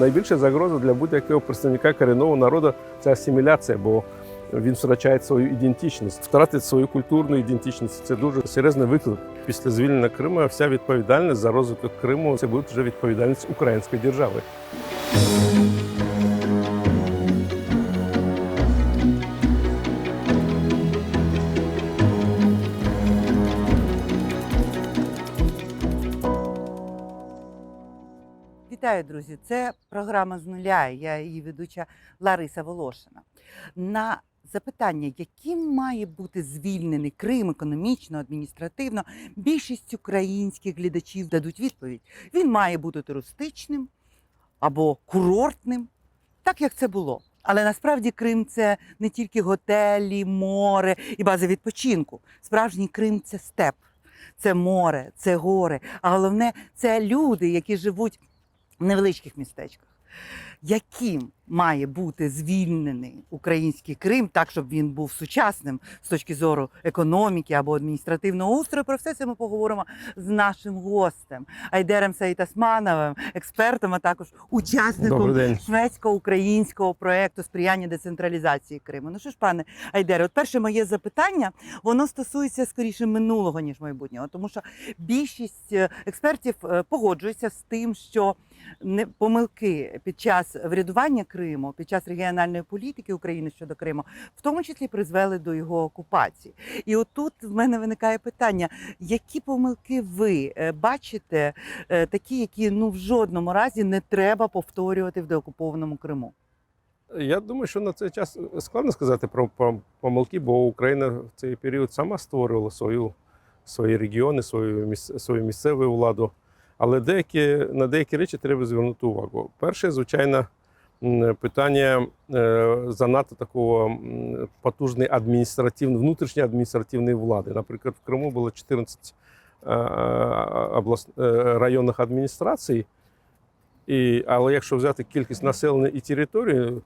найбільша загроза для будь-якого представника корінного народу це асиміляція, бо він втрачає свою ідентичність, втратить свою культурну ідентичність. Це дуже серйозний виклик. Після звільнення Криму вся відповідальність за розвиток Криму це буде вже відповідальність української держави. Вітаю, друзі! Це програма з нуля. Я її ведуча Лариса Волошина. На запитання, яким має бути звільнений Крим економічно, адміністративно, більшість українських глядачів дадуть відповідь. Він має бути туристичним або курортним, так як це було. Але насправді Крим це не тільки готелі, море і база відпочинку. Справжній Крим це степ, це море, це гори. А головне, це люди, які живуть невеличких містечках. Яким має бути звільнений український Крим, так щоб він був сучасним з точки зору економіки або адміністративного устрою? Про все це ми поговоримо з нашим гостем Айдером Саїтасмановим, експертом, а також учасником шведсько-українського проєкту сприяння децентралізації Криму. Ну що ж, пане Айдере, от перше моє запитання, воно стосується скоріше минулого, ніж майбутнього, тому що більшість е, експертів е, погоджується з тим, що не помилки під час врядування Криму, під час регіональної політики України щодо Криму, в тому числі призвели до його окупації. І отут в мене виникає питання: які помилки ви е, бачите, е, такі, які ну в жодному разі не треба повторювати в деокупованому Криму? Я думаю, що на цей час складно сказати про помилки, бо Україна в цей період сама створювала свою, свої регіони, свою місцеву владу. Але деякі, на деякі речі треба звернути увагу. Перше, звичайно, питання е, занадто такого потужної адміністративної, внутрішньої адміністративної влади. Наприклад, в Криму було 14 е, облас... е, районних адміністрацій. І, але якщо взяти кількість населення і територію,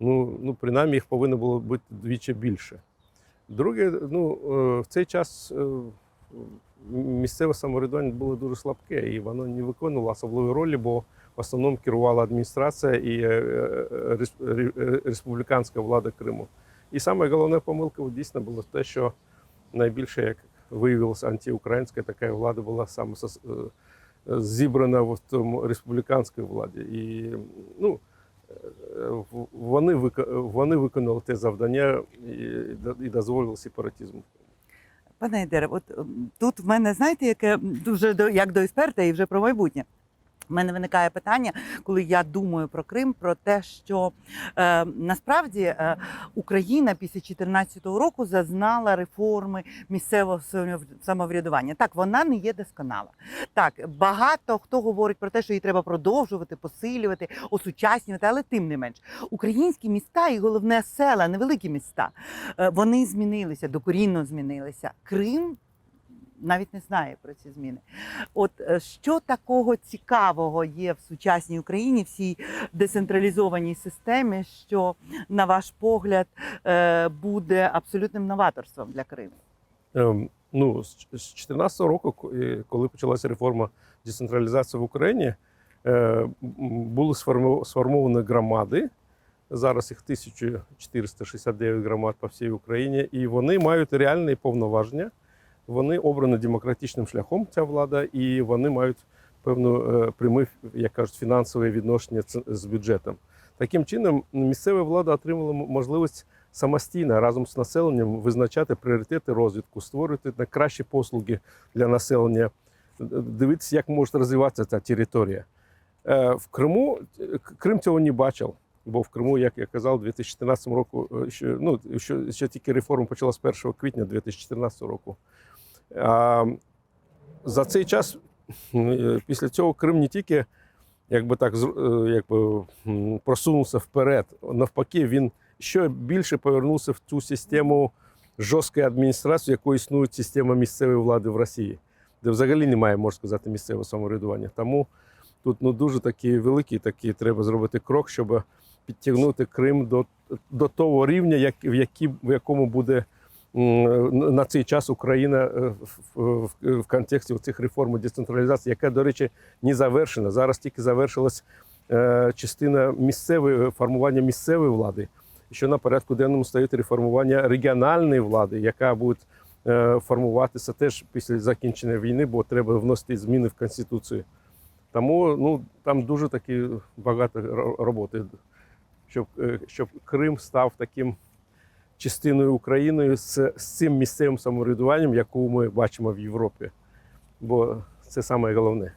ну, ну принаймні їх повинно було бути двічі більше. Друге, ну, в цей час місцеве самоврядування було дуже слабке, і воно не виконувало особливої ролі, бо в основному керувала адміністрація і е, е, ре- республіканська влада Криму. І саме головна помилка дійсно було те, що найбільше, як виявилося, антиукраїнська така влада була саме е, зібрана в тому республіканській владі. І ну, е, вони, вони виконали те завдання і, дозволили сепаратизм. Пане Ідере, от ем, тут в мене знаєте, яке дуже до як до експерта і вже про майбутнє. У мене виникає питання, коли я думаю про Крим, про те, що е, насправді е, Україна після 2014 року зазнала реформи місцевого самоврядування. Так, вона не є досконала. Так, багато хто говорить про те, що її треба продовжувати, посилювати, осучаснювати, але тим не менш, українські міста і головне села, невеликі міста, е, вони змінилися, докорінно змінилися. Крим навіть не знає про ці зміни. От е, що такого цікавого є в сучасній Україні, в цій децентралізованій системі, що, на ваш погляд, е, буде абсолютним новаторством для Криму? Ем, Ну, з 2014 року, е, коли почалася реформа децентралізації в Україні, е, були сформовані громади. Зараз їх 1469 громад по всій Україні, і вони мають реальні повноваження. Вони обрані демократичним шляхом, ця влада, і вони мають певну е, прямі, як кажуть, фінансове відношення з бюджетом. Таким чином, місцева влада отримала можливість самостійно разом з населенням визначати пріоритети розвитку, створювати найкращі послуги для населення, дивитися, як може розвиватися ця територія. Е, В Криму Крим цього не бачив, бо в Криму, як я казав, у 2014 року, е, ще, ну, ще, ще тільки реформа почала з 1 квітня 2014 року. За цей час, е, після цього, Крим не тільки якби так, е, якби, просунувся вперед, навпаки, він ще більше повернувся в цю систему жорсткої адміністрації, якою існує система місцевої влади в Росії, де взагалі немає, можна сказати, місцевого самоврядування. Тому тут ну, дуже такий великий такий треба зробити крок, щоб підтягнути Крим до, до того рівня, як, в, які, в якому буде на цей час Україна е, в, контексті цих реформ децентралізації, яка, до речі, не завершена. Зараз тільки завершилась е, частина місцевої формування місцевої влади. Що на порядку денному стоїть реформування регіональної влади, яка буде е, формуватися теж після закінчення війни, бо треба вносити зміни в конституцію. Тому ну там дуже такі багато роботи, щоб, е, щоб Крим став таким частиною України з, з цим місцевим самоврядуванням, яку ми бачимо в Європі. Бо це саме головне.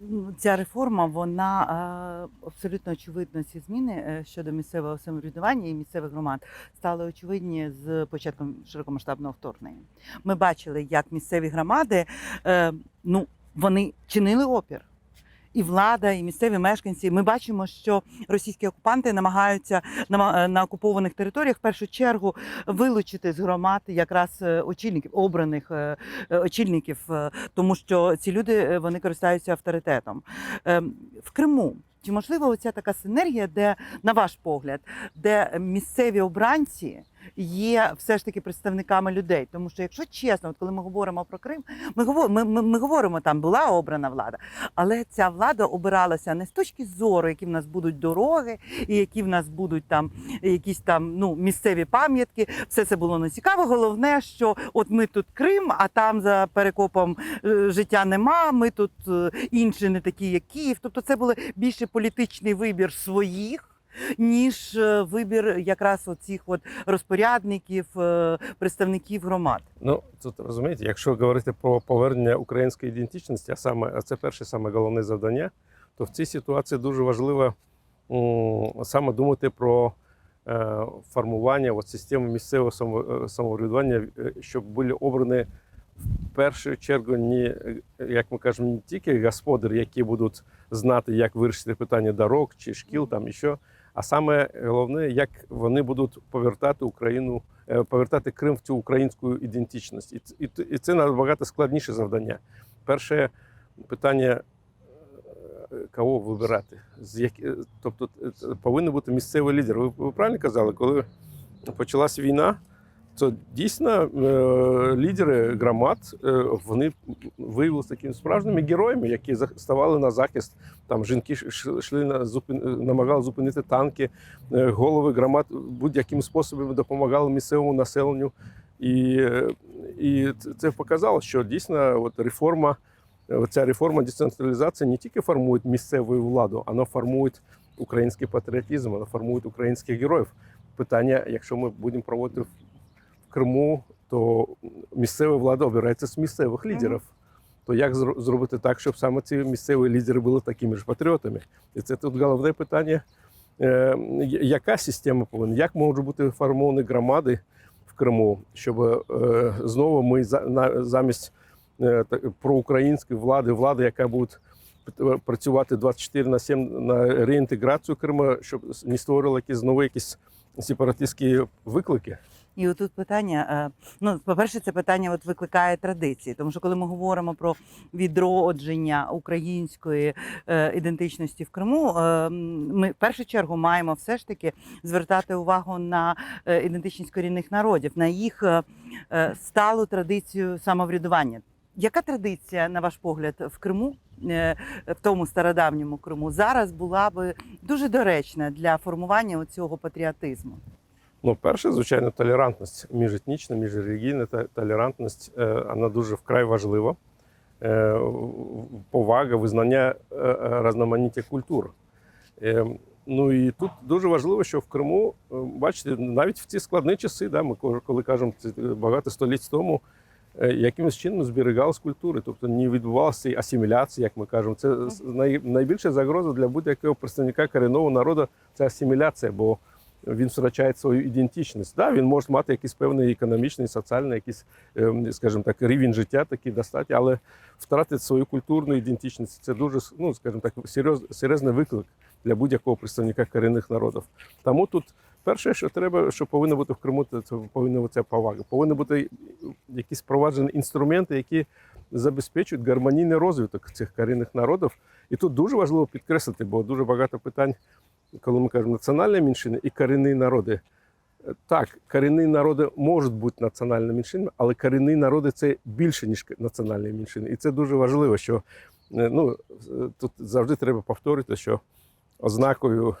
Ну, Ця реформа, вона е, абсолютно очевидно, ці зміни е, щодо місцевого самоврядування і місцевих громад стали очевидні з початком широкомасштабного вторгнення. Ми бачили, як місцеві громади е, ну, вони чинили опір. І влада, і місцеві мешканці. Ми бачимо, що російські окупанти намагаються на, на окупованих територіях в першу чергу вилучити з громад якраз е, очільників, обраних е, е, очільників, е, тому що ці люди е, вони користуються авторитетом. Ем, В Криму чи можливо оця така синергія, де, на ваш погляд, де місцеві обранці є все ж таки представниками людей? Тому що, якщо чесно, от коли ми говоримо про Крим, ми говоримо, ми, ми, ми говоримо, там була обрана влада, але ця влада обиралася не з точки зору, які в нас будуть дороги, і які в нас будуть там якісь там ну місцеві пам'ятки. Все це було не цікаво. Головне, що от ми тут Крим, а там за перекопом е, життя нема. Ми тут е, інші не такі, як Київ. Тобто, це був більше політичний вибір своїх. Ніж е, вибір якраз оцих от розпорядників, е, представників громад. Ну тут розумієте, якщо говорити про повернення української ідентичності, а саме а це перше саме головне завдання, то в цій ситуації дуже важливо саме думати про е, формування от, системи місцевого самоврядування, щоб були обрані в першу чергу не, як ми кажемо, не тільки господарі, які будуть знати, як вирішити питання дорог чи шкіл, там і що, а саме головне, як вони будуть повертати Україну е, повертати Крим в цю українську ідентичність. І, і, це набагато складніше завдання. Перше питання. е, Кого вибирати? З як... е, Тобто е, повинен бути місцевий лідер. Ви, ви правильно казали, коли почалась війна, то дійсно е, лідери громад е, вони виявилися такими справжніми героями, які ставали на захист. Там жінки йшли на зупин... намагали зупинити танки, е, голови громад будь-яким способом допомагали місцевому населенню. І, і це- показало, що дійсно от реформа, ця реформа децентралізації не тільки формує місцеву владу, вона формує український патріотизм, вона формує українських героїв. Питання, якщо ми будемо проводити Криму, то місцева влада обирається з місцевих лідерів. То як зробити так, щоб саме ці місцеві лідери були такими ж патріотами? І це тут головне питання. Е, яка система повинна? Як можуть бути формовані громади в Криму, щоб е, знову ми замість е, проукраїнської влади, влади, яка буде працювати 24 на 7 на реінтеграцію Криму, щоб не створили якісь нові якісь сепаратистські виклики? І отут питання: е, ну, по-перше, це питання от викликає традиції, тому що коли ми говоримо про відродження української е, ідентичності в Криму, е, ми в першу чергу маємо все ж таки звертати увагу на ідентичність корінних народів, на їх сталу традицію самоврядування. Яка традиція, на ваш погляд, в Криму, в тому стародавньому Криму, зараз була би дуже доречна для формування цього патріотизму? Ну, перше, звичайно, толерантність міжетнічна, міжрелігійна толерантність, е, вона дуже вкрай важлива. Е, Повага, визнання е, різноманіття культур. Ну і тут дуже важливо, що в Криму, бачите, навіть в ці складні часи, да, ми коли кажемо це багато століть тому, якимось чином зберігалась культури, тобто не відбувалася асиміляція, як ми кажемо. Це найбільша загроза для будь-якого представника корінного народу це асиміляція, бо він втрачає свою ідентичність. Да, він може мати якийсь певний економічний, соціальний, якийсь, ем, скажімо так, рівень життя такий достатньо, але втратити свою культурну ідентичність це дуже ну, скажімо так, серйоз, серйозний виклик для будь-якого представника корінних народів. Тому тут перше, що треба, що повинно бути в Криму, це повинна бути повага. Повинні бути якісь впроваджені інструменти, які забезпечують гармонійний розвиток цих корінних народів. І тут дуже важливо підкреслити, бо дуже багато питань коли ми кажемо національні меншини і корінні народи. Так, корінні народи можуть бути національними меншинами, але корінні народи це більше, ніж національні меншини. І це дуже важливо, що е, ну, е, тут завжди треба повторити, що ознакою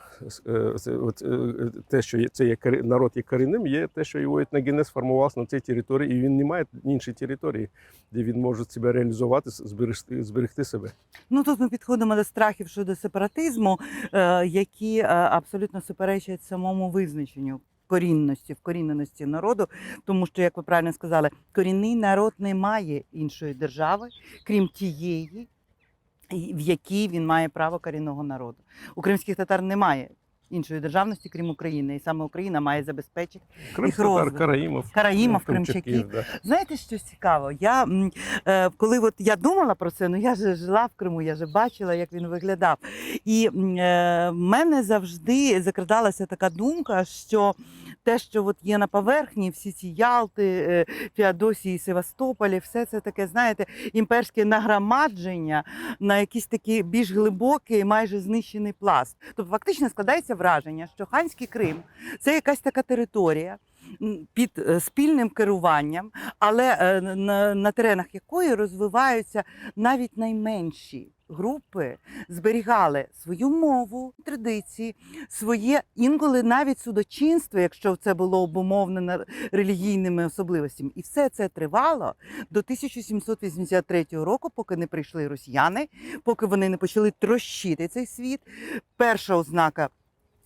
е, от, е, те, що це є народ є корінним, є те, що його етногенез формувався на цій території, і він не має іншої території, де він може себе реалізувати, зберегти, зберегти себе. Ну тут ми підходимо до страхів щодо сепаратизму, е, які е, абсолютно суперечать самому визначенню. Корінності, вкоріненості народу, тому що, як ви правильно сказали, корінний народ не має іншої держави, крім тієї, в якій він має право корінного народу. У кримських татар немає іншої державності, крім України, і саме Україна має забезпечити Крим, татар, розвиток. Караїмов, Караїмов, Кримчаків, кримчаків. Да. Знаєте, що цікаво? Я е, коли от я думала про це, ну я ж жила в Криму, я ж бачила, як він виглядав. І е, в мене завжди закрадалася така думка, що те, що от є на поверхні, всі ці Ялти, е, Феодосії, Севастополі, все це таке, знаєте, імперське нагромадження на якийсь такий більш глибокий, майже знищений пласт. Тобто фактично складається враження, що ханський Крим це якась така територія. Під е, спільним керуванням, але е, на, на теренах якої розвиваються навіть найменші групи, зберігали свою мову, традиції, своє інколи навіть судочинство, якщо це було обумовлено релігійними особливостями. І все це тривало до 1783 року, поки не прийшли росіяни, поки вони не почали трощити цей світ. Перша ознака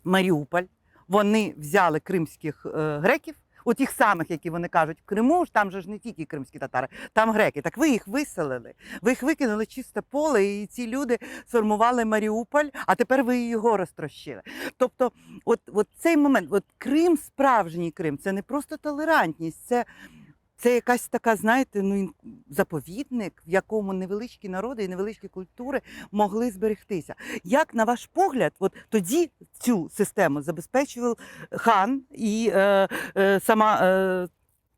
Маріуполь. Вони взяли кримських е, греків, у тих самих, які вони кажуть, в Криму ж там же ж не тільки кримські татари, там греки. Так ви їх виселили. Ви їх викинули чисте поле, і ці люди сформували Маріуполь, а тепер ви його розтрощили. Тобто, от, от цей момент, от Крим, справжній Крим, це не просто толерантність, це. Це якась така, знаєте, ну заповідник, в якому невеличкі народи і невеличкі культури могли зберегтися. Як на ваш погляд, от тоді цю систему забезпечував хан і е, е, сама. Е,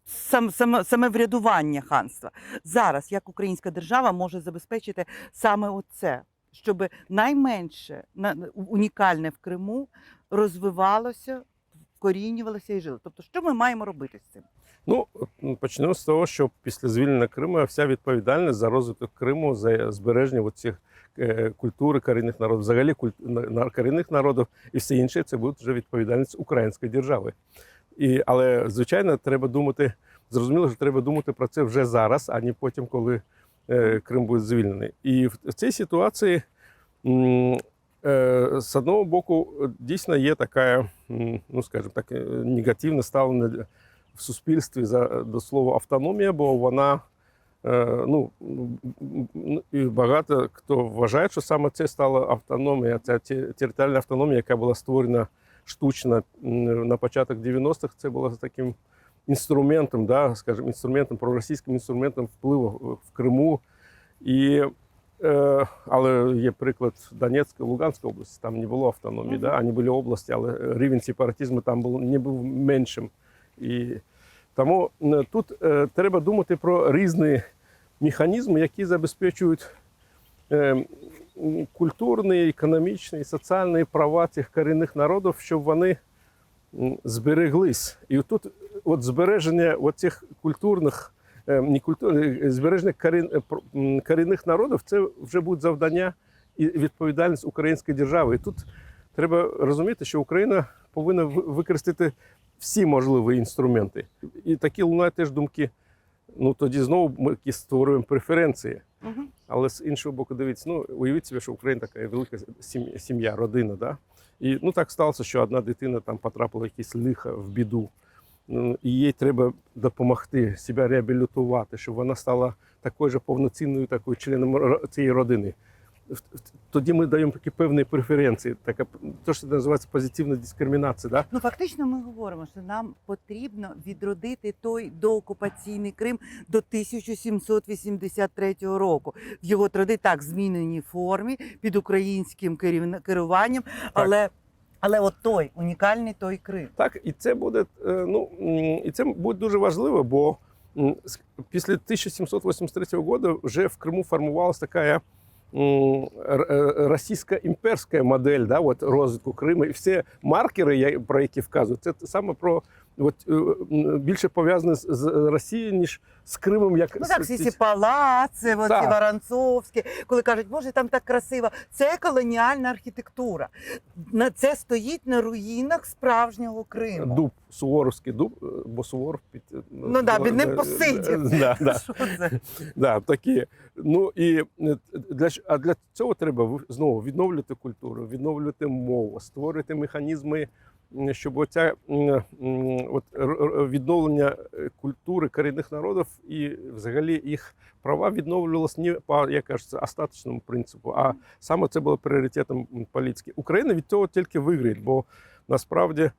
Сам, саме, саме врядування ханства зараз, як українська держава може забезпечити саме оце, щоб найменше на- унікальне в Криму розвивалося, вкорінювалося і жило. Тобто, що ми маємо робити з цим? Ну, почнемо з того, що після звільнення Криму вся відповідальність за розвиток Криму, за збереження цих е, культури корінних народів, взагалі корінних народів і все інше, це буде вже відповідальність української держави. І, але, звичайно, треба думати, зрозуміло, що треба думати про це вже зараз, а не потім, коли е, Крим буде звільнений. І в, цій ситуації, е, з одного боку, дійсно є така, ну скажімо так, негативне ставлення в суспільстві за до слова автономія, бо вона е, ну і багато хто вважає, що саме це стала автономія, ця територіальна автономія, яка була створена штучно на початок 90-х, це було таким інструментом, да, скажімо, інструментом, проросійським інструментом впливу в Криму. І, е, але є приклад Донецької, Луганської області, там не було автономії, Мгм. да, вони були області, але рівень сепаратизму там був, не був меншим. І тому е, тут е, треба думати про різні механізми, які забезпечують е, культурні, економічні, соціальні права цих корінних народів, щоб вони збереглись. І тут от збереження цих культурних, не культурних, збереження корінних народів це вже буде завдання і відповідальність української держави. І тут треба розуміти, що Україна повинна використати всі можливі інструменти. І такі лунають теж думки. Ну тоді знову ми якісь створюємо преференції. Угу. Але з іншого боку, дивіться, ну уявіть собі, що Україна така велика сім'я, родина. Да? І ну так сталося, що одна дитина там потрапила в якесь лихо в біду. Ну, І їй треба допомогти себе реабілітувати, щоб вона стала такою ж повноцінною такою членом цієї родини. Тоді ми даємо такі певні преференції, така те, що називається позитивна дискримінація. Да? Ну фактично, ми говоримо, що нам потрібно відродити той доокупаційний Крим до 1783 року. В його тради так зміненій формі під українським керуванням, але. Але от той унікальний той Крим. Так, і це буде е, ну і це буде дуже важливо, бо після 1783 року вже в Криму формувалася така е, російська імперська модель да, от, розвитку Криму. І всі маркери, про які вказують, це саме про от, е, більше пов'язане з, з Росією, ніж з Кримом. Як Ну так, всі ці палаци, от ці Так. Воронцовські, коли кажуть, боже, там так красиво. Це колоніальна архітектура. На це стоїть на руїнах справжнього Криму. Дуб, Суворовський дуб, е, бо Суворов під Ну да, під ним е, посидів. е, Да, да. Що це? Да, такі. Ну і е, для, а для цього треба знову відновлювати культуру, відновлювати мову, створити механізми, щоб оця от, відновлення е, культури корінних народів і взагалі їх права відновлювалися не по як кажеться, остаточному принципу, а саме це було пріоритетом політики. Україна від цього тільки виграє, бо насправді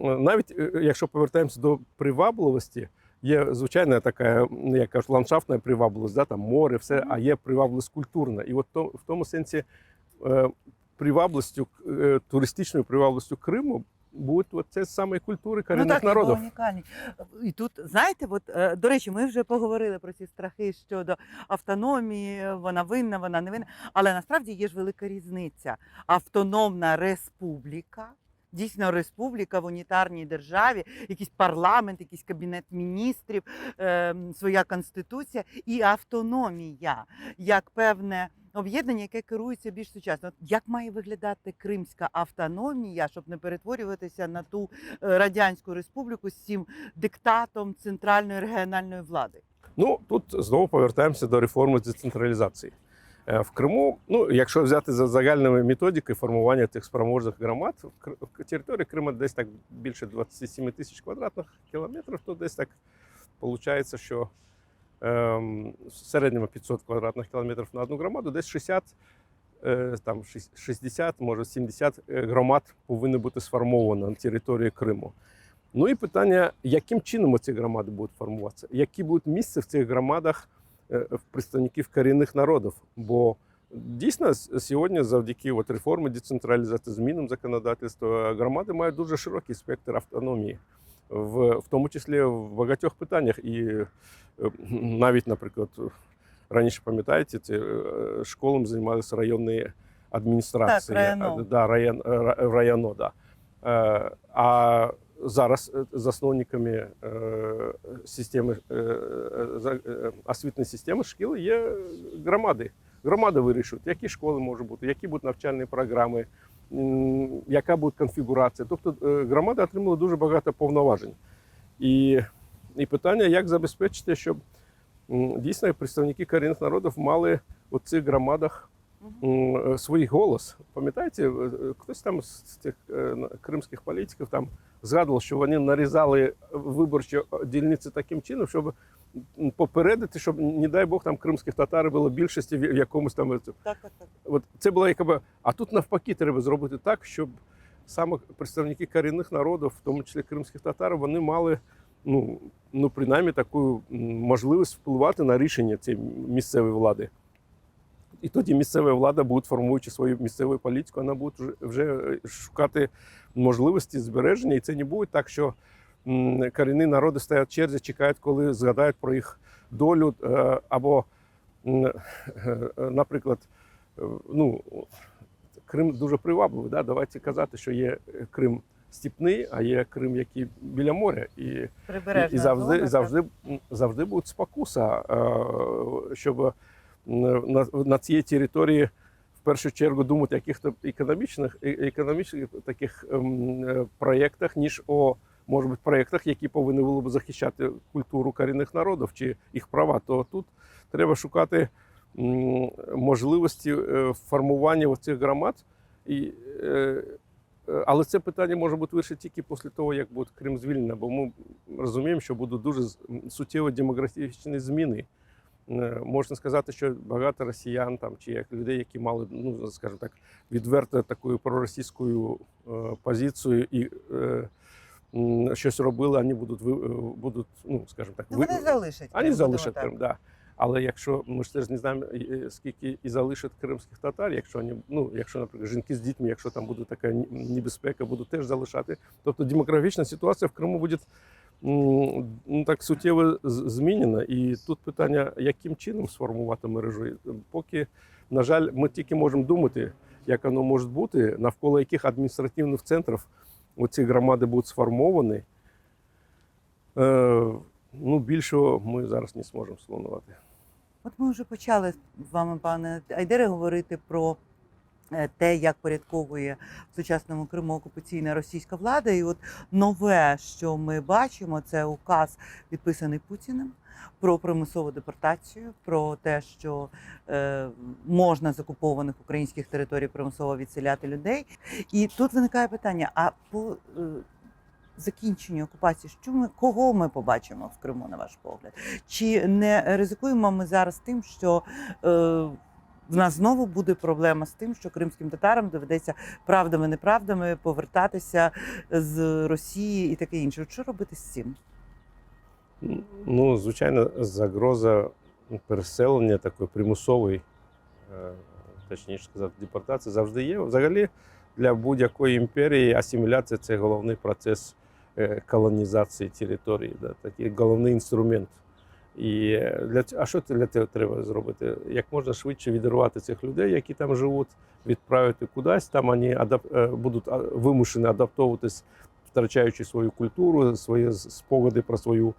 навіть е, якщо повертаємося до привабливості. Є звичайна така, як кажуть, ландшафтна привабливість, да, там море, все, а є привабливість культурна. І от в тому сенсі привабливістю, е, туристичною привабливістю Криму буде от це саме культури корінних ну, так, народів. його унікальні. І тут, знаєте, от, е, до речі, ми вже поговорили про ці страхи щодо автономії, вона винна, вона не винна. Але насправді є ж велика різниця. Автономна республіка. Дійсно, республіка в унітарній державі, якийсь парламент, якийсь кабінет міністрів, е, своя конституція і автономія як певне об'єднання, яке керується більш сучасно. Як має виглядати кримська автономія, щоб не перетворюватися на ту е, радянську республіку з цим диктатом центральної регіональної влади? Ну тут знову повертаємося до реформи децентралізації. Е, В Криму, ну якщо взяти за загальними методики формування тих спроможних громад, в території Криму десь так більше 27 тисяч квадратних кілометрів, то десь так виходить, що в середньому 500 квадратних кілометрів на одну громаду, десь 60, е, там, 60, може 70 е, громад повинні бути сформовані на території Криму. Ну і питання, яким чином ці громади будуть формуватися, які будуть місця в цих громадах е, представників корінних народів. Бо дійсно сьогодні, завдяки от реформі децентралізації, змінам законодавства, громади мають дуже широкий спектр автономії, в, в тому числі в багатьох питаннях. І е, навіть, наприклад, раніше пам'ятаєте, ці, е, школами займалися районні адміністрації. Так, районо. Да, район, районо, да. Е, А зараз е, засновниками е, системи е, е, за- е, освітньої системи шкіл є громади. Громади вирішують, які школи можуть бути, які будуть навчальні програми, яка буде конфігурація. Тобто е, громади отримали дуже багато повноважень. І, і питання, як забезпечити, щоб дійсно представники корінних народів мали у цих громадах е, свій голос. Пам'ятаєте, е, хтось там з цих кримських політиків там згадував, що вони нарізали виборчі дільниці таким чином, щоб попередити, щоб, не дай Бог, там кримських татар було більшості в якомусь там. Так, так, так. От це була якби. А тут навпаки, треба зробити так, щоб саме представники корінних народів, в тому числі кримських татар, вони мали. Ну, ну, принаймні таку можливість впливати на рішення цієї місцевої влади. І тоді місцева влада буде, формуючи свою місцеву політику, вона буде вже- шукати можливості збереження. І це не буде так, що корінні народи стоять в черзі, чекають, коли згадають про їх долю. е, Або, е, е, наприклад, ну, Крим дуже привабливий. Да? Давайте казати, що є Крим степний, а є Крим, який біля моря. І Прибережна і, завжди, зона, завжди, завжди буде спокуса, щоб на, на цій території в першу чергу думати о якихось економічних, економічних таких проєктах, ніж о може бути проєктах, які повинні були б захищати культуру корінних народів чи їх права. То тут треба шукати можливості е, формування цих громад. І, е, але це питання може бути вирішено тільки після того, як буде Крим звільнено, бо ми розуміємо, що будуть дуже суттєві демографічні зміни. Е, Можна сказати, що багато росіян там чи як людей, які мали, ну скажімо так, відверто таку проросійську е, позицію і щось робили, вони будуть е, будуть, ну скажімо так, Ну, ви- вони залишать. вони залишать Крим, да. Але якщо ми ж теж не знаємо, скільки і залишать кримських татар, якщо вони, ну, якщо, наприклад, жінки з дітьми, якщо там буде така небезпека, будуть теж залишати. Тобто демографічна ситуація в Криму буде ну, так суттєво змінена. І тут питання, яким чином сформувати мережу. Поки, на жаль, ми тільки можемо думати, як воно може бути, навколо яких адміністративних центрів оці громади будуть сформовані, е, ну, більшого ми зараз не зможемо спланувати. От ми вже почали з вами, пане Айдере, говорити про те, як порядковує в сучасному Криму окупаційна російська влада. І от нове, що ми бачимо, це указ, підписаний Путіним. Про примусову депортацію, про те, що е, можна з окупованих українських територій примусово відселяти людей. І тут виникає питання: а по е, закінченню окупації, що ми кого ми побачимо в Криму, на ваш погляд? Чи не ризикуємо ми зараз тим, що е, в нас знову буде проблема з тим, що кримським татарам доведеться правдами неправдами повертатися з Росії і таке інше? Що робити з цим? Ну, звичайно, загроза переселення такої примусової, е, точніше сказати, депортації завжди є. Взагалі, для будь-якої імперії асиміляція це головний процес е, колонізації території, да, такий головний інструмент. І для а що для цього треба зробити? Як можна швидше відірвати цих людей, які там живуть, відправити кудись, там вони адап... е, будуть вимушені адаптовуватись, втрачаючи свою культуру, свої спогади про свою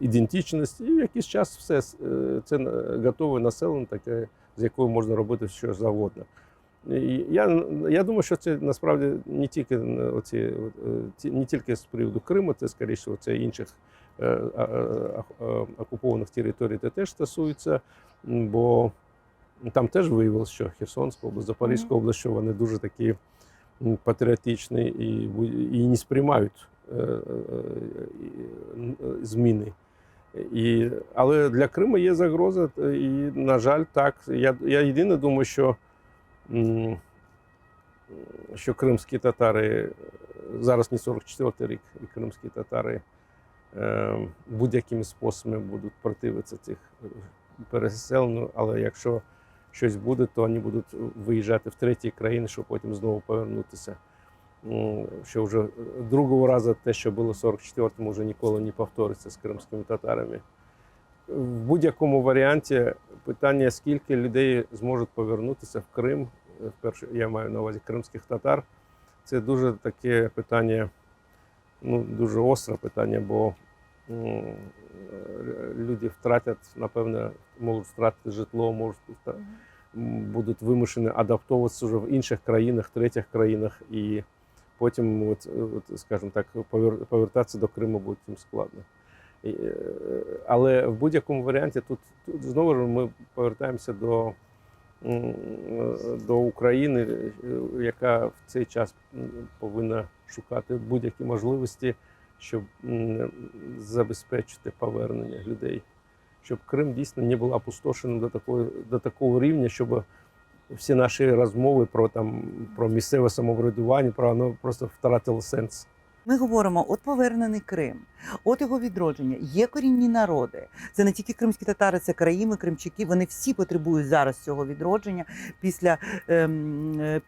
ідентичність. І в якийсь час все е, це е, готове населення, таке, з якою можна робити що завгодно. Я, я думаю, що це насправді не тільки оці, не тільки з приводу Криму, це скоріше це інших окупованих територій це теж стосується, бо там теж виявилося, що Херсонська область, Запорізька область, що вони дуже такі патріотичні і, і не сприймають е, е, е, зміни. І, але для Криму є загроза, е, і, на жаль, так. Я, я єдине думаю, що, що кримські татари е, зараз не 44 рік, і кримські татари е, будь-якими способами будуть противитися цих е, переселенню, але якщо щось буде, то вони будуть виїжджати в треті країни, щоб потім знову повернутися. Що вже е, другого разу те, що було в 44-му, вже ніколи не повториться з кримськими татарами. В будь-якому варіанті питання, скільки людей зможуть повернутися в Крим, е, вперше я маю на увазі кримських татар, це дуже таке питання, ну, дуже остре питання, бо е, люди втратять, напевне, можуть втратити житло, можуть будуть вимушені адаптовуватися вже в інших країнах, третіх країнах, і потім, от, от, скажімо так, повертатися до Криму буде їм складно. Е, Але в будь-якому варіанті тут, тут знову ж ми повертаємося до, е, до України, е, яка в цей час повинна шукати будь-які можливості, щоб забезпечити повернення людей, щоб Крим дійсно не був опустошеним до такого, до такого рівня, щоб всі наші розмови про там про місцеве самоврядування, про воно просто втратило сенс. Ми говоримо, от повернений Крим, от його відродження. Є корінні народи. Це не тільки кримські татари, це країми, кримчаки. Вони всі потребують зараз цього відродження після, ем,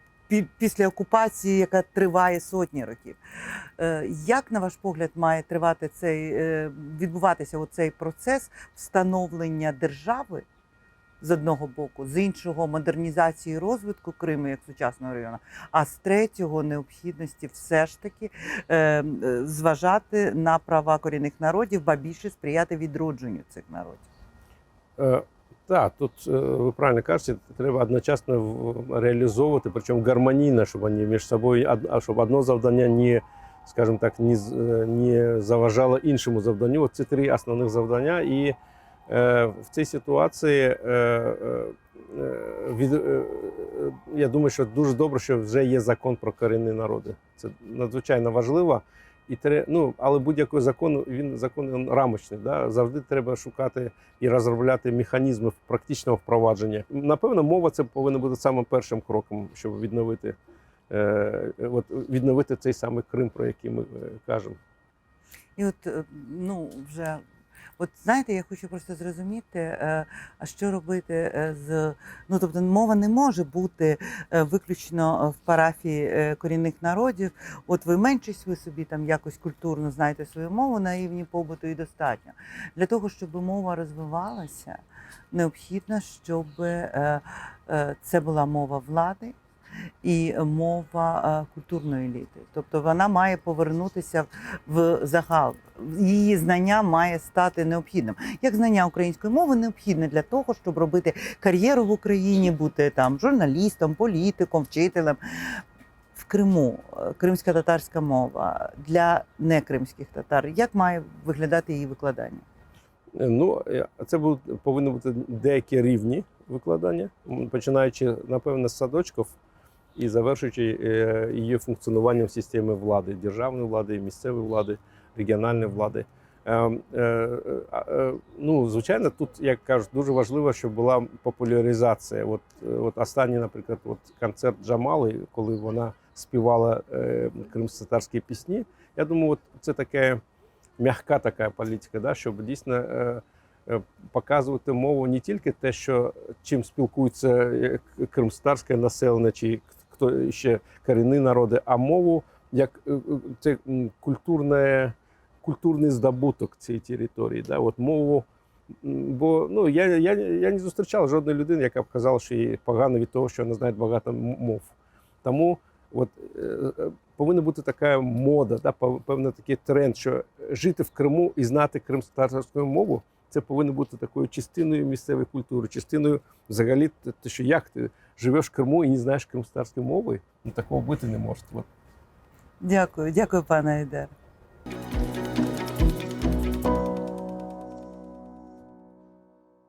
після окупації, яка триває сотні років. Е, як, на ваш погляд, має тривати цей е, відбуватися оцей процес встановлення держави? З одного боку, з іншого модернізації розвитку Криму як сучасного району, а з третього необхідності все ж таки е, зважати на права корінних народів, ба більше сприяти відродженню цих народів. Так, тут е, ви правильно кажете, треба одночасно реалізовувати, причому гармонійно, щоб вони між собою, щоб одне завдання не, скажімо так, не, е, не заважало іншому завданню. От Це три основних завдання. І е, в цій ситуації е, е, від, е, я думаю, що дуже добре, що вже є закон про корінні народи. Це надзвичайно важливо. І ну, але будь-який закон він закон він рамочний. Да? Завжди треба шукати і розробляти механізми практичного впровадження. Напевно, мова це повинна бути самим першим кроком, щоб відновити, е, от, відновити цей самий Крим, про який ми е, кажемо. І от е, ну вже. От знаєте, я хочу просто зрозуміти, е, а що робити е, з ну тобто мова не може бути е, виключно в парафії корінних народів. От ви меншість, ви собі там якось культурно знаєте свою мову на рівні побуту і достатньо. Для того, щоб мова розвивалася, необхідно, щоб це була мова влади. І мова е, культурної еліти. Тобто вона має повернутися в загал. Її знання має стати необхідним. Як знання української мови необхідне для того, щоб робити кар'єру в Україні, бути там журналістом, політиком, вчителем. В Криму е, кримська татарська мова для некримських татар. Як має виглядати її викладання? Е, Ну, це повинні бути деякі рівні викладання, починаючи, напевно, з садочків і завершуючи е, її функціонуванням в системі влади, державної влади, місцевої влади, регіональної влади. Е, е, е, Ну, звичайно, тут, як кажуть, дуже важливо, щоб була популяризація. От, от останній, наприклад, от концерт Джамали, коли вона співала кримсько-татарські пісні. Я думаю, от це таке м'яка така політика, да, щоб дійсно показувати мову не тільки те, що чим спілкується кримстарське населення чи хто ще корінні народи, а мову як е, е, це культурне, культурний здобуток цієї території. Да, от мову. Бо ну я, я, я не зустрічав жодної людини, яка б казала, що їй погано від того, що вона знає багато мов. Тому от е, повинна бути така мода, да, певний такий тренд, що жити в Криму і знати кримсько-татарську мову це повинно бути такою частиною місцевої культури, частиною взагалі, те- що як ти живеш в Криму і не знаєш кримсько-татарської мови, ну такого бути не може. Дякую, дякую, пане Айдар.